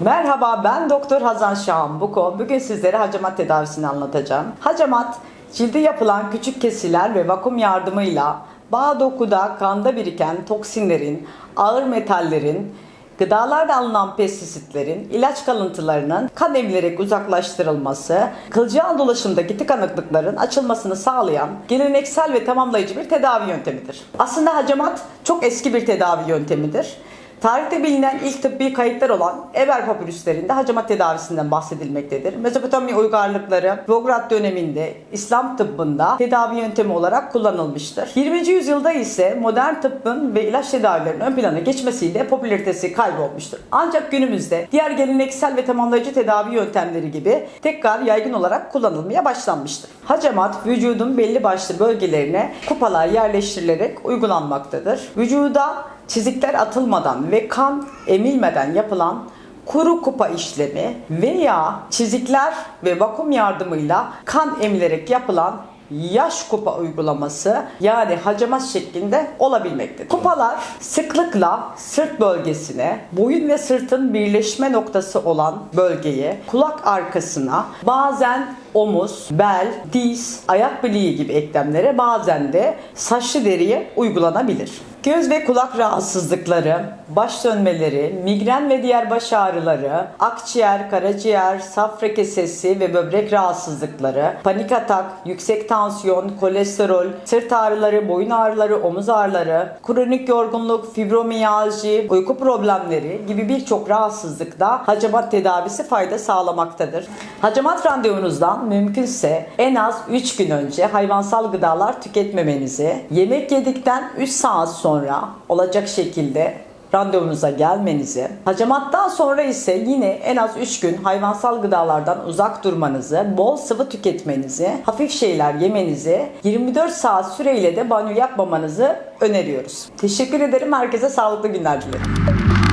Merhaba ben Doktor Hazan Şahan Buko. Bugün sizlere hacamat tedavisini anlatacağım. Hacamat cilde yapılan küçük kesiler ve vakum yardımıyla bağ dokuda kanda biriken toksinlerin, ağır metallerin, gıdalarda alınan pestisitlerin, ilaç kalıntılarının kan emilerek uzaklaştırılması, kılcal dolaşımdaki tıkanıklıkların açılmasını sağlayan geleneksel ve tamamlayıcı bir tedavi yöntemidir. Aslında hacamat çok eski bir tedavi yöntemidir. Tarihte bilinen ilk tıbbi kayıtlar olan Eber papirüslerinde hacamat tedavisinden bahsedilmektedir. Mezopotamya uygarlıkları Bograd döneminde İslam tıbbında tedavi yöntemi olarak kullanılmıştır. 20. yüzyılda ise modern tıbbın ve ilaç tedavilerinin ön plana geçmesiyle popülaritesi kaybolmuştur. Ancak günümüzde diğer geleneksel ve tamamlayıcı tedavi yöntemleri gibi tekrar yaygın olarak kullanılmaya başlanmıştır. Hacamat vücudun belli başlı bölgelerine kupalar yerleştirilerek uygulanmaktadır. Vücuda çizikler atılmadan ve kan emilmeden yapılan kuru kupa işlemi veya çizikler ve vakum yardımıyla kan emilerek yapılan yaş kupa uygulaması yani hacamat şeklinde olabilmektedir. Kupalar sıklıkla sırt bölgesine, boyun ve sırtın birleşme noktası olan bölgeye, kulak arkasına, bazen omuz, bel, diz, ayak bileği gibi eklemlere bazen de saçlı deriye uygulanabilir. Göz ve kulak rahatsızlıkları, baş dönmeleri, migren ve diğer baş ağrıları, akciğer, karaciğer, safra kesesi ve böbrek rahatsızlıkları, panik atak, yüksek tansiyon, kolesterol, sırt ağrıları, boyun ağrıları, omuz ağrıları, kronik yorgunluk, fibromiyalji, uyku problemleri gibi birçok rahatsızlıkta hacamat tedavisi fayda sağlamaktadır. Hacamat randevunuzdan mümkünse en az 3 gün önce hayvansal gıdalar tüketmemenizi, yemek yedikten 3 saat sonra olacak şekilde randevunuza gelmenizi, hacamattan sonra ise yine en az 3 gün hayvansal gıdalardan uzak durmanızı, bol sıvı tüketmenizi, hafif şeyler yemenizi, 24 saat süreyle de banyo yapmamanızı öneriyoruz. Teşekkür ederim. Herkese sağlıklı günler dilerim.